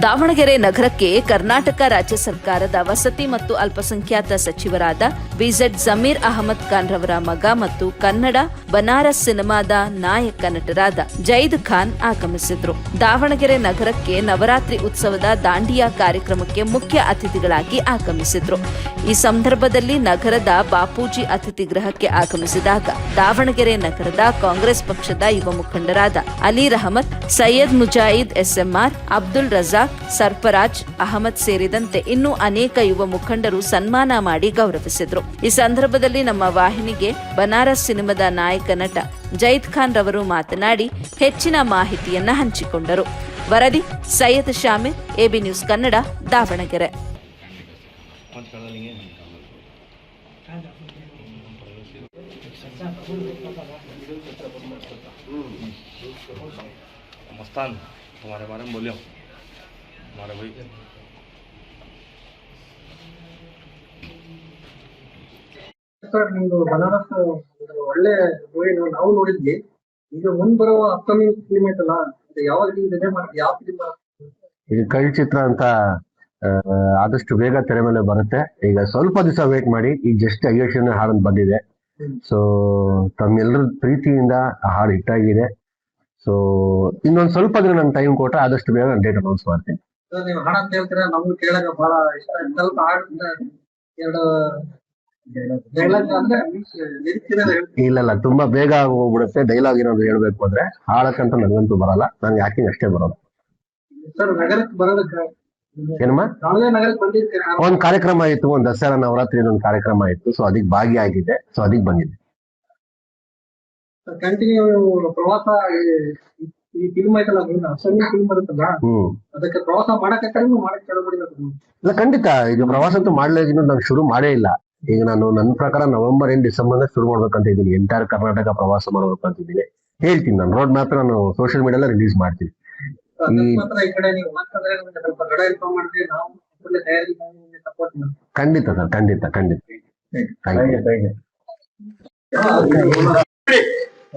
ದಾವಣಗೆರೆ ನಗರಕ್ಕೆ ಕರ್ನಾಟಕ ರಾಜ್ಯ ಸರ್ಕಾರದ ವಸತಿ ಮತ್ತು ಅಲ್ಪಸಂಖ್ಯಾತ ಸಚಿವರಾದ ಬಿಜೆಡ್ ಜಮೀರ್ ಅಹಮದ್ ಖಾನ್ ರವರ ಮಗ ಮತ್ತು ಕನ್ನಡ ಬನಾರಸ್ ಸಿನಿಮಾದ ನಾಯಕ ನಟರಾದ ಜೈದ್ ಖಾನ್ ಆಗಮಿಸಿದ್ರು. ದಾವಣಗೆರೆ ನಗರಕ್ಕೆ ನವರಾತ್ರಿ ಉತ್ಸವದ ದಾಂಡಿಯಾ ಕಾರ್ಯಕ್ರಮಕ್ಕೆ ಮುಖ್ಯ ಅತಿಥಿಗಳಾಗಿ ಆಗಮಿಸಿದ್ರು. ಈ ಸಂದರ್ಭದಲ್ಲಿ ನಗರದ ಬಾಪೂಜಿ ಅತಿಥಿ ಗೃಹಕ್ಕೆ ಆಗಮಿಸಿದಾಗ ದಾವಣಗೆರೆ ನಗರದ ಕಾಂಗ್ರೆಸ್ ಪಕ್ಷದ ಯುವ ಮುಖಂಡರಾದ ಅಲಿ ರಹಮತ್ ಸೈಯದ್ ಮುಜಾಹಿದ್ ಎಸ್ಎಂಆರ್, ಅಬ್ದುಲ್ ರಜಾಕ್ ಸರ್ಫರಾಜ್ ಅಹಮದ್ ಸೇರಿದಂತೆ ಇನ್ನೂ ಅನೇಕ ಯುವ ಮುಖಂಡರು ಸನ್ಮಾನ ಮಾಡಿ ಗೌರವಿಸಿದ್ರು ಈ ಸಂದರ್ಭದಲ್ಲಿ ನಮ್ಮ ವಾಹಿನಿಗೆ ಬನಾರಸ್ ಸಿನಿಮಾದ ನಾಯಕ ನಟ ಜೈದ್ ಖಾನ್ ರವರು ಮಾತನಾಡಿ ಹೆಚ್ಚಿನ ಮಾಹಿತಿಯನ್ನ ಹಂಚಿಕೊಂಡರು ವರದಿ ಸೈಯದ್ ಶಾಮಿರ್ ಎಬಿ ನ್ಯೂಸ್ ಕನ್ನಡ ದಾವಣಗೆರೆ मस्तान तुम्हारे बारे में बोलियो મારે ભાઈ ಸರ್ ನಿಮ್ದು ಬನಾರಸ್ ಒಳ್ಳೆ ಮೂವಿ ನಾವು ನೋಡಿದ್ವಿ. ಈಗ ಮುಂದ್ ಬರುವ ಅಪ್ಕಮಿಂಗ್ ಫಿಲ್ಮ್ ಐತಲ್ಲ ಯಾವಾಗ ಇದೆ ಯಾವ ಫಿಲ್ಮ್ ಈಗ ಕೈ ಚಿತ್ರ ಅಂತ ಆದಷ್ಟು ಬೇಗ ತೆರೆ ಮೇಲೆ ಬರುತ್ತೆ. ಈಗ ಸ್ವಲ್ಪ ದಿವಸ ವೇಟ್ ಮಾಡಿ ಈಗ ಜಸ್ಟ್ ಐವತ್ತು ಹಾಡನ್ ಬಂದಿದೆ. ಸೊ ತಮ್ಮೆಲ್ಲರ ಪ್ರೀತಿಯಿಂದ ಆ ಹಾಡು ಹಿಟ್ಟಾಗಿದೆ ಸೊ ಇನ್ನೊಂದು ಸ್ವಲ್ಪ ದಿನ ನಾನು ಟೈಮ್ ಕೊಟ್ರೆ ಆದಷ್ಟು ಬೇಗ ಡೇಟ್ ಅನೌನ್ಸ್ ಮಾಡ್ತೀನಿ. ನೀವು ಹಾಡ ಅಂತ ಹೇಳ್ತೀರಾ? ನಮ್ಗೆ ಕೇಳಕ್ಕೆ ಬಹಳ ಇಷ್ಟ. ಆಯ್ತು. ಸ್ವಲ್ಪ ಹಾಡು ಅಂದ್ರೆ ಎರಡು. ಇಲ್ಲ ಇಲ್ಲ. ತುಂಬಾ ಬೇಗ ಹೋಗ್ಬಿಡುತ್ತೆ ಡೈಲಾಗ್ ಏನಾದ್ರು ಹೇಳ್ಬೇಕು ಅಂದ್ರೆ ಹಾಳಕ್ಕಂತ ನನಗಂತೂ ಬರಲ್ಲ. ನಂಗೆ ಯಾಕೆ ಅಷ್ಟೇ ಬರೋದು. ಸರ್ ನಗರಕ್ಕೆ ಬರೋದಕ್ಕೆ ಏನಮ್ಮ? ಒಂದ್ ಕಾರ್ಯಕ್ರಮ ಇತ್ತು. ಒಂದ್ ದಸರಾ ನವರಾತ್ರಿ ಒಂದು ಕಾರ್ಯಕ್ರಮ ಇತ್ತು. ಸೊ ಅದಕ್ಕೆ ಭಾಗಿಯಾಗಿದ್ದೆ. ಸೊ ಅದಕ್ಕೆ ಬಂದಿದ್ದೆ. ಕಂಟಿನ್ಯೂ ಪ್ರವಾಸ ಈ- ಫಿಲ್ಮ್ ಐತಲ್ಲ ಅಸಲಿ ಫಿಲ್ಮ್ ಬರುತ್ತಲ್ಲ? ಅದಕ್ಕೆ ಪ್ರವಾಸ ಮಾಡಕ್ಕೆ ಕಡಿಮೆ ಮಾಡಕ್ಕೆ ಇಲ್ಲ ಖಂಡಿತ ಈಗ ಪ್ರವಾಸ ಅಂತೂ ಮಾಡ್ಲೇಕಿನ್ನು ನಾನು ಶುರು ಮಾಡೇ ಇಲ್ಲ. ಈಗ ನಾನು ನನ್ನ ಪ್ರಕಾರ ನವೆಂಬರ್ ಏನ್ ಡಿಸೆಂಬರ್ ಶುರು ಮಾಡ್ಬೇಕಂತ ಇದ್ದೀನಿ. ಎಂಟೈರ್ ಕರ್ನಾಟಕ ಪ್ರವಾಸ ಮಾಡ್ಬೇಕು ಅಂತ ಇದ್ದೀನಿ. ಹೇಳ್ತೀನಿ ನಾನು ರೋಡ್ ಮ್ಯಾಪ್ ನಾನು ಸೋಷಿಯಲ್ ಮೀಡಿಯಾ ರಿಲೀಸ್ ಮಾಡ್ತೀನಿ. ಖಂಡಿತ ಸರ್ ಖಂಡಿತ ಖಂಡಿತ.